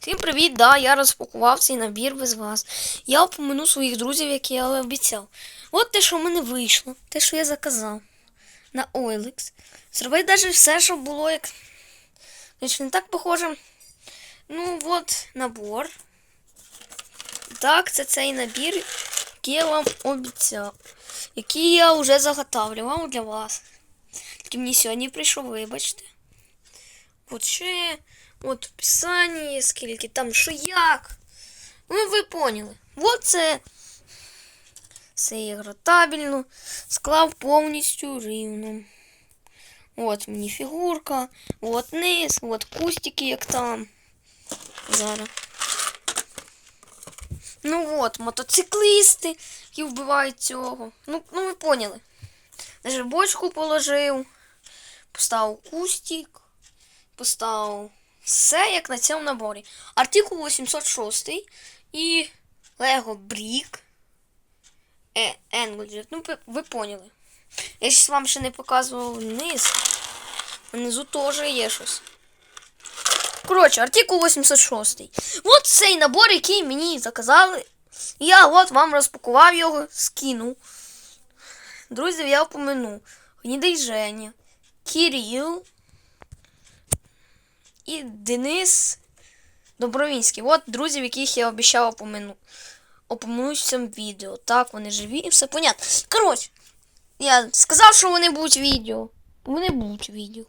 Всім привіт, да, я розпакував цей набір без вас. Я упомяну своїх друзів, які я обіцяв. От те, що в мене вийшло, те, що я заказав на OLX. Зробити навіть все, щоб було як. Значить, не так похоже. Ну, от набор. Так, це цей набір, який я вам обіцяв. Який я вже заготавлював для вас. Тільки мені сьогодні прийшов, вибачте. От ще, от в описанні, скільки там, що як. Ну, ви поняли. От це. Все ігротабельно. Склав повністю рівно. От мені фігурка, от низ, от кустики, як там. Зараз. Ну от, мотоциклісти, які вбивають цього. Ну, ну ви поняли. Даже бочку положив, поставив кустик, поставив все як на цьому наборі. Артикул 806 і Lego Brick. Е, Ну, ви, поняли. Я ж вам ще не показував низ. Внизу теж є щось. Коротше, артикул 86. От цей набор, який мені заказали. Я от вам розпакував його, скинув. Друзів я упомяну. Гнідий Женя, Кирил і Денис Добровінський. От друзів, яких я обіцяв опомину. Опоминуть в цьому відео. Так, вони живі і все понятно. Коротше, я сказав, що вони будуть відео. Вони будуть відео.